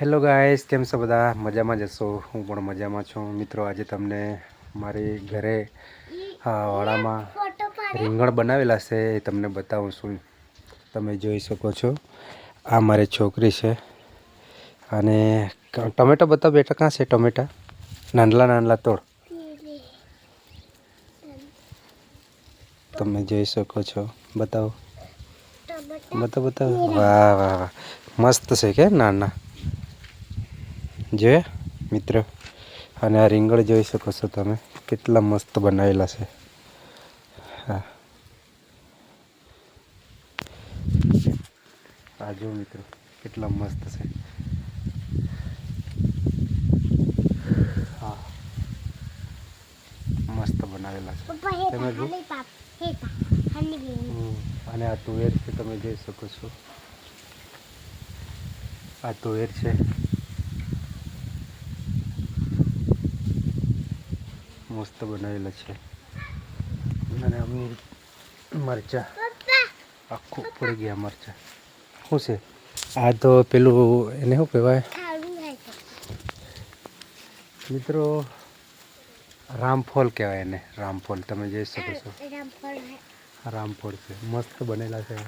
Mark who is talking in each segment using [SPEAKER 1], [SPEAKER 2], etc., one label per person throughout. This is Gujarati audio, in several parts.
[SPEAKER 1] હેલો ગાઈસ કેમ છો બધા? મજામાં જશો હું પણ મજામાં છું. મિત્રો, આજે તમને મારી ઘરે આ વાડામાં રીંગણ બનાવેલા છે એ તમને બતાવું છું. તમે જોઈ શકો છો. આ મારી છોકરી છે. અને ટમેટા બતાવ, બેટા કાં છે ટમેટા? નાનલા નાનલા તોડ. તમે જોઈ શકો છો. બતાવો. બતાવ બતાવ. વાહ વાહ વાહ. મસ્ત છે કે નાના? જોયા મિત્ર? અને આ રીંગણ જોઈ શકો છો તમે. કેટલા મસ્ત બનાવેલા છે. હા. આ જો મિત્રો કેટલા મસ્ત છે. હા. મસ્ત બનાવેલા છે. તમે અને આ તુવેર છે તમે જોઈ શકો છો. આ તુવેર છે. મસ્ત બનાવેલા છે. અને અમની મરચા. આખું પડી ગયા મરચા. શું છે? આ તો પેલું એને શું કહેવાય? મિત્રો, રામફોલ કહેવાય એને, રામફોલ. તમે જોઈ શકો છો. રામફળ છે. મસ્ત બનેલા છે.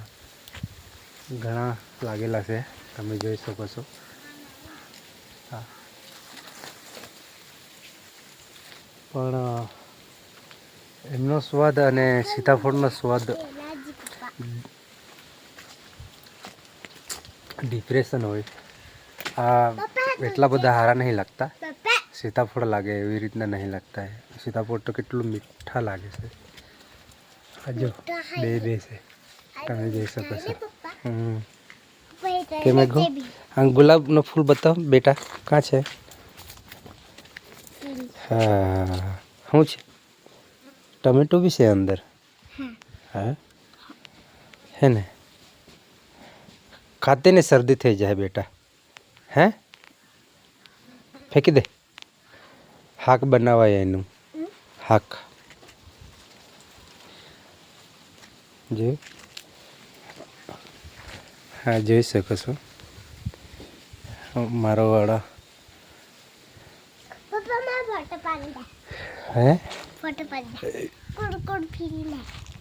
[SPEAKER 1] ઘણા લાગેલા છે. તમે જોઈ શકો છો. હા. પણ એમનો સ્વાદ અને સીતાફળનો સ્વાદ ડિપ્રેશન હોય. આ એટલા બધા હારા નહીં લાગતા. સીતાફળ લાગે એવી રીતના નહીં લાગતા. સીતાફળ તો કેટલું મીઠા લાગે છે. જો બે બે છે તમે જોઈ શકો છો હમ કે મેં કહું આ ગુલાબનો ફૂલ બતાવ બેટા કાં છે હા શું છે ટમેટો બી છે અંદર હા હે ને ખાતે ને શરદી થઈ જાય બેટા હે ફેંકી દે હાક બનાવાય એનું હાક જો. હા જોઈ શકો છો. મારો વાળા. હે?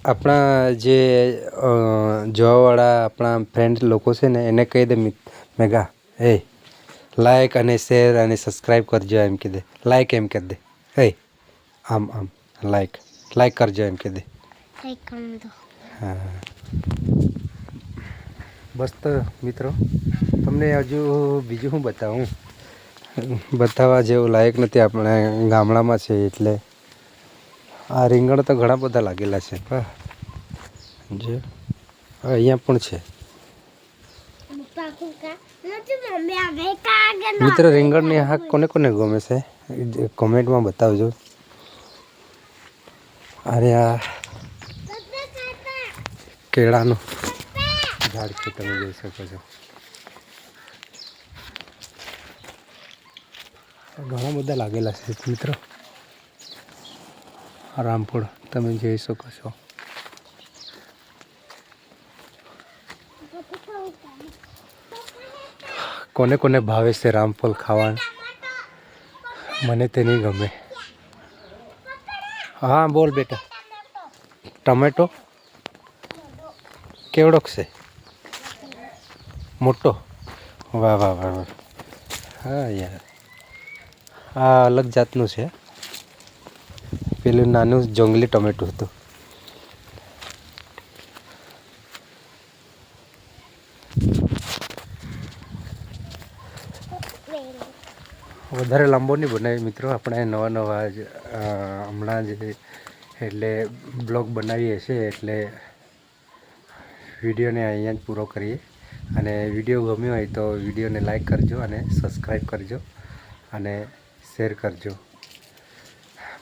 [SPEAKER 1] આપણા જે જોવાવાળા આપણા ફ્રેન્ડ લોકો છે ને એને કહી દે મેગા એ લાઈક અને શેર અને સબસ્ક્રાઈબ કરજો એમ કહી દે. લાઈક એમ કરી દે. એ આમ આમ લાઈક લાઈક કરજો એમ કહી દે. હા. બસ તો મિત્રો. તમને હજુ બીજું શું બતાવું? બતાવવા જેવું લાયક નથી આપણે. ગામડામાં છે એટલે. આ રીંગણ તો ઘણા બધા લાગેલા છે. જે. અહીંયા પણ છે. મિત્રો, રીંગણની હાક કોને કોને ગમે છે? કોમેન્ટમાં બતાવજો. અરે આ કેળાનું. ઝાડ છે તમે જોઈ શકો છો. ઘણા બધા લાગેલા છે મિત્રો. રામફળ તમે જોઈ શકો છો. કોને કોને ભાવે છે રામફળ ખાવાનું? મને તે નહીં ગમે. હા, બોલ બેટા. ટમેટો? કેવડોક છે? મોટો? વાહ વાહ વાહ વાહ. હા, યાર. આ અલગ જાતનું છે. પેલું નાનું જંગલી ટમેટું હતું. વધારે લાંબો નહીં બનાવી મિત્રો. આપણે નવા નવા હમણાં જ એટલે બ્લોગ બનાવીએ છીએ એટલે વિડીયોને અહીંયા જ પૂરો કરીએ. અને વીડિયો ગમ્યો હોય તો વિડીયોને લાઈક કરજો અને સબસ્ક્રાઈબ કરજો અને શેર કરજો.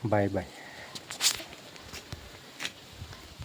[SPEAKER 1] Bye bye.